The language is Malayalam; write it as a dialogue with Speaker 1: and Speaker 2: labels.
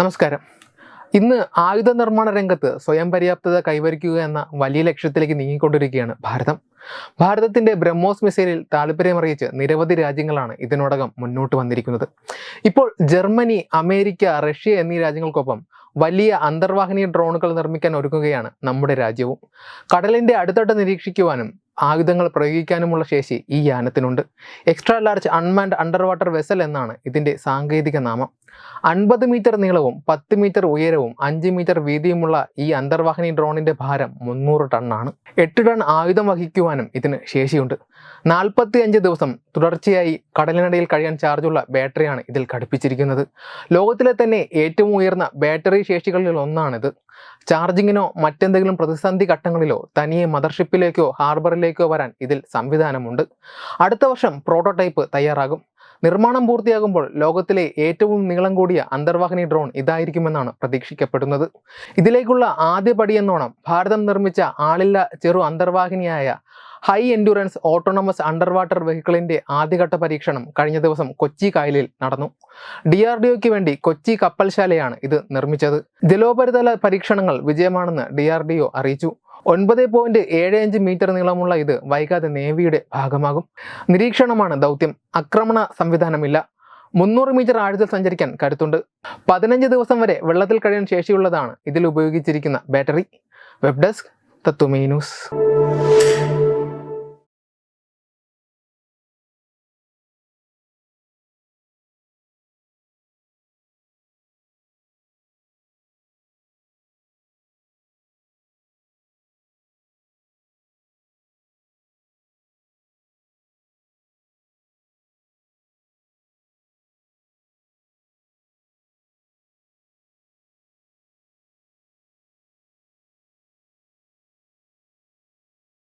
Speaker 1: നമസ്കാരം. ഇന്ന് ആയുധ നിർമ്മാണ രംഗത്ത് സ്വയം പര്യാപ്തത കൈവരിക്കുക എന്ന വലിയ ലക്ഷ്യത്തിലേക്ക് നീങ്ങിക്കൊണ്ടിരിക്കുകയാണ് ഭാരതം. ഭാരതത്തിന്റെ ബ്രഹ്മോസ് മിസൈലിൽ താല്പര്യമറിയിച്ച് നിരവധി രാജ്യങ്ങളാണ് ഇതിനോടകം മുന്നോട്ട് വന്നിരിക്കുന്നത്. ഇപ്പോൾ ജർമ്മനി അമേരിക്ക റഷ്യ എന്നീ രാജ്യങ്ങൾക്കൊപ്പം വലിയ അന്തർവാഹിനി ഡ്രോണുകൾ നിർമ്മിക്കാൻ ഒരുങ്ങുകയാണ് നമ്മുടെ രാജ്യവും. കടലിന്റെ അടുത്തട്ട് നിരീക്ഷിക്കുവാനും ആയുധങ്ങൾ പ്രയോഗിക്കാനുമുള്ള ശേഷി ഈ യാനത്തിനുണ്ട്. Extra large unmanned under water vessel എന്നാണ് ഇതിന്റെ സാങ്കേതിക നാമം. അൻപത് മീറ്റർ നീളവും പത്ത് മീറ്റർ ഉയരവും അഞ്ച് മീറ്റർ വീതിയുമുള്ള ഈ അന്തർവാഹിനി ഡ്രോണിന്റെ ഭാരം മുന്നൂറ് ടണ്ണാണ് എട്ട് ടൺ ആയുധം വഹിക്കുവാനും ഇതിന് ശേഷിയുണ്ട്. നാൽപ്പത്തി അഞ്ച് ദിവസം തുടർച്ചയായി കടലിനടിയിൽ കഴിയാൻ ചാർജുള്ള ബാറ്ററിയാണ് ഇതിൽ ഘടിപ്പിച്ചിരിക്കുന്നത്. ലോകത്തിലെ തന്നെ ഏറ്റവും ഉയർന്ന ബാറ്ററി ശേഷികളിൽ ഒന്നാണിത്. ചാർജിങ്ങിനോ മറ്റെന്തെങ്കിലും പ്രതിസന്ധി ഘട്ടങ്ങളിലോ തനിയെ മദർഷിപ്പിലേക്കോ ഹാർബറിലേക്കോ വരാൻ ഇതിൽ സംവിധാനമുണ്ട്. അടുത്ത വർഷം പ്രോട്ടോടൈപ്പ് തയ്യാറാകും. നിർമ്മാണം പൂർത്തിയാകുമ്പോൾ ലോകത്തിലെ ഏറ്റവും നീളം കൂടിയ അന്തർവാഹിനി ഡ്രോൺ ഇതായിരിക്കുമെന്നാണ് പ്രതീക്ഷിക്കപ്പെടുന്നത്. ഇതിലേക്കുള്ള ആദ്യ പടിയെന്നോണം ഭാരതം നിർമ്മിച്ച ആളില്ല ചെറു അന്തർവാഹിനിയായ ഹൈ എൻഡ്യൂറൻസ് ഓട്ടോണമസ് അണ്ടർവാട്ടർ വെഹിക്കിളിന്റെ ആദ്യഘട്ട പരീക്ഷണം കഴിഞ്ഞ ദിവസം കൊച്ചി കായലിൽ നടന്നു. ഡി ആർ ഡി ഒക്ക് വേണ്ടി കൊച്ചി കപ്പൽശാലയാണ് ഇത് നിർമ്മിച്ചത്. ജലോപരിതല പരീക്ഷണങ്ങൾ വിജയമാണെന്ന് ഡി ആർ ഡി ഒ അറിയിച്ചു. ഒൻപത് പോയിന്റ് ഏഴ് അഞ്ച് മീറ്റർ നീളമുള്ള ഇത് വൈകാതെ നേവിയുടെ ഭാഗമാകും. നിരീക്ഷണമാണ് ദൗത്യം. ആക്രമണ സംവിധാനമില്ല. മുന്നൂറ് മീറ്റർ ആഴത്തിൽ സഞ്ചരിക്കാൻ കരുത്തുണ്ട്. പതിനഞ്ച് ദിവസം വരെ വെള്ളത്തിൽ കഴിയാൻ ശേഷിയുള്ളതാണ് ഇതിൽ ഉപയോഗിച്ചിരിക്കുന്ന ബാറ്ററി. Web desk